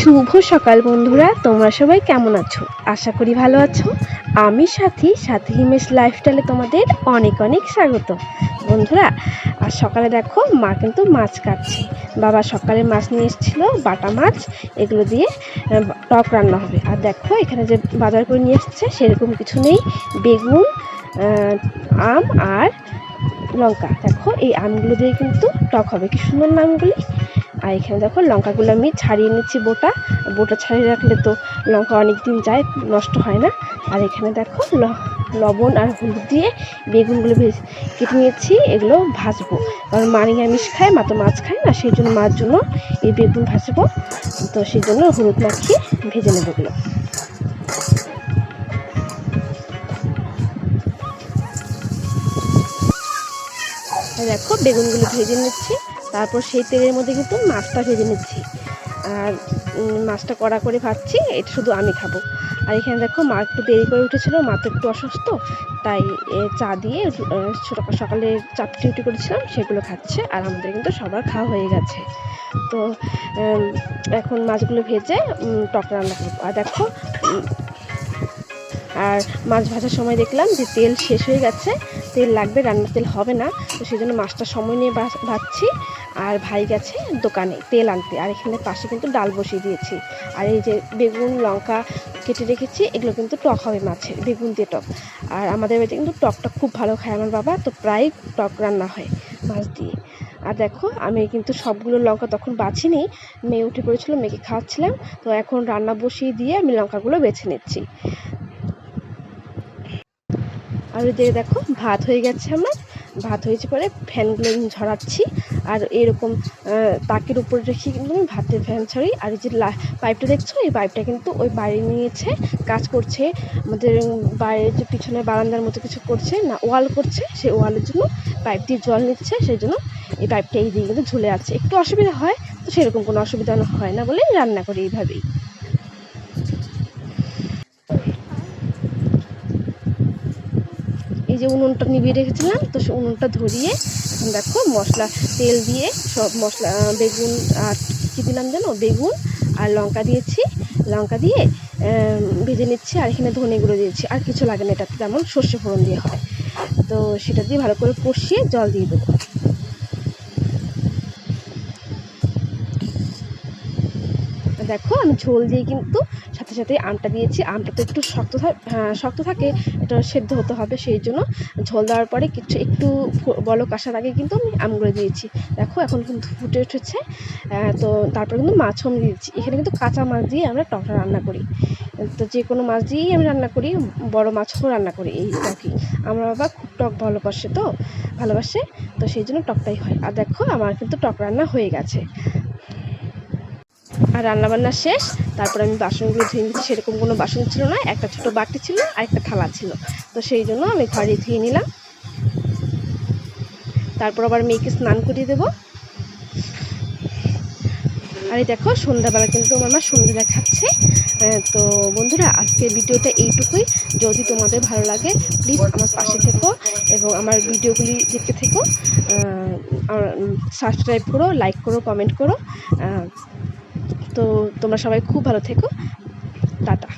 শুভ সকাল বন্ধুরা, তোমরা সবাই কেমন আছো? আশা করি ভালো আছো। আমি সাথী সাথী হিমেশ লাইফস্টাইলে তোমাদের অনেক অনেক স্বাগত। বন্ধুরা আর সকালে দেখো মা কিন্তু মাছ কাটছে। বাবা সকালে মাছ নিয়ে এসেছিল, বাটা মাছ, এগুলো দিয়ে টক রান্না হবে। আর দেখো, এখানে যে বাজার করে নিয়ে এসছে, সেরকম কিছু নেই। বেগুন আম আর লঙ্কা। দেখো, এই আমগুলো দিয়ে কিন্তু টক হবে। কি সুন্দর না আমগুলি আর এখানে দেখো লঙ্কাগুলো আমি ছাড়িয়ে নিচ্ছি বোটা। বোটা ছাড়িয়ে রাখলে তো লঙ্কা অনেক দিন যায়, নষ্ট হয় না। আর এখানে দেখো লবণ আর হলুদ দিয়ে বেগুনগুলো ভেজ, কেটে নিয়েছি, এগুলো ভাজবো। কারণ মা নিরামিষ খায়, মা তো মাছ খায় না, সেই জন্য মার জন্য এই বেগুন ভাজবো। তো সেই জন্য হলুদ মাখিয়ে ভেজে নেব এগুলো। দেখো বেগুনগুলো ভেজে নিচ্ছি। তারপর সেই তেলের মধ্যে কিন্তু মাছটা ভেজে নিচ্ছি। আর মাছটা কড়া করে ভাজছি এটা শুধু আমি খাব। আর এখানে দেখো মা একটু দেরি করে উঠেছিল, মা তো একটু অসুস্থ, তাই চা দিয়ে সকাল- চাপটি রুটি করেছিলাম, সেগুলো খাচ্ছে, আর আমাদের কিন্তু সবার খাওয়া হয়ে গেছে। তো এখন মাছগুলো ভেজে টক রান্না করব। আর দেখো আর মাছ ভাজার সময় দেখলাম যে তেল শেষ হয়ে গেছে তেল লাগবে, রান্নার তেল হবে না, তো সেই জন্য মাছটা সময় নিয়ে ভাজ- ভাজছি আর ভাই গেছে দোকানে তেল আনতে। আর এখানে পাশে কিন্তু ডাল বসিয়ে দিয়েছি। আর এই যে বেগুন, লঙ্কা কেটে রেখেছি, এগুলো কিন্তু টক হবে মাছের, বেগুন দিয়ে টক। আর আমাদের বাড়িতে কিন্তু টকটা খুব ভালো খায় আমার বাবা, তো প্রায় টক রান্না হয় মাছ দিয়ে। আর দেখো, আমি কিন্তু সবগুলো লঙ্কা তখন বাছিনি, মেয়ে উঠে পড়েছিল, মেয়েকে খাওয়াচ্ছিলাম, তো এখন রান্না বসিয়ে দিয়ে আমি লঙ্কাগুলো বেছে নিচ্ছি। আর ওইদিকে দেখো, ভাত হয়ে গেছে আমার। ভাত হয়েছে পরে ফ্যানগুলো ঝরাচ্ছি। আর এরকম তাকের উপর রেখে কিন্তু আমি ভাতের ফ্যান ছাড়ি আর এই যে পাইপটা দেখছ? এই পাইপটা কিন্তু ওই বাইরে নিয়েছে, কাজ করছে। আমাদের বাইরে যে পিছনে বারান্দার মতো কিছু করছে, না, ওয়াল করছে। সেই ওয়ালের জন্য পাইপ দিয়ে জল নিচ্ছে, সেই জন্য এই পাইপটা এই দিকে কিন্তু ঝুলে আছে। একটু অসুবিধা হয়, তো সেরকম কোনো অসুবিধা হয় না বলে রান্না করি এইভাবেই। যে উনুনটা নিভিয়ে রেখেছিলাম, তো সে উনুনটা ধরিয়ে দেখো মশলা, তেল দিয়ে সব মশলা বেগুন আর কী দিলাম যেন? বেগুন আর লঙ্কা দিয়েছি। লঙ্কা দিয়ে ভেজে নিচ্ছি আর এখানে ধনে গুঁড়ো দিয়েছি। আর কিছু লাগে না, এটাতে তেমন সর্ষে ফোড়ন দিয়ে হয়। তো সেটা দিয়ে ভালো করে কষিয়ে জল দিয়ে দেবো। দেখো, আমি ঝোল দিয়ে কিন্তু সাথে সাথে আমটা দিয়েছি। আমটা তো একটু শক্ত শক্ত থাকে, এটা সেদ্ধ হতে হবে সেই জন্য। ঝোল দেওয়ার পরে কিছু, একটু বলক আসার আগে কিন্তু আমি আমগুলো দিয়েছি। দেখো, এখন কিন্তু ফুটে উঠেছে। তো তারপরে কিন্তু মাছও আমি দিয়েছি। এখানে কিন্তু কাঁচা মাছ দিয়ে আমরা টকটা রান্না করি। তো যে কোনো মাছ দিয়েই আমি রান্না করি, বড় মাছও রান্না করি, এই টকই আমার বাবা খুব টক ভালোবাসে তো ভালোবাসে, তো সেই জন্য টকটাই হয়। আর দেখো, আমার কিন্তু টক রান্না হয়ে গেছে। আর রান্নাবান্না শেষ। তারপর আমি বাসনগুলো ধুয়ে নিচ্ছি সেরকম কোনো বাসন ছিল না। একটা ছোট বাটি ছিল আর একটা থালা ছিল। তো সেই জন্য আমি ঘরে ধুয়ে নিলাম। তারপর আবার মেয়েকে স্নান করিয়ে দেবো। আর দেখো, সন্ধ্যাবেলা কিন্তু আমার মা সন্ধ্যে দেখাচ্ছে। তো বন্ধুরা আজকে ভিডিওটা এইটুকুই। যদি তোমাদের ভালো লাগে প্লিজ আমার পাশে থেকো এবং আমার ভিডিওগুলি দেখতে থেকো। সাবস্ক্রাইব করো লাইক করো কমেন্ট করো। তো তোমরা সবাই খুব ভালো থেকো। টাটা।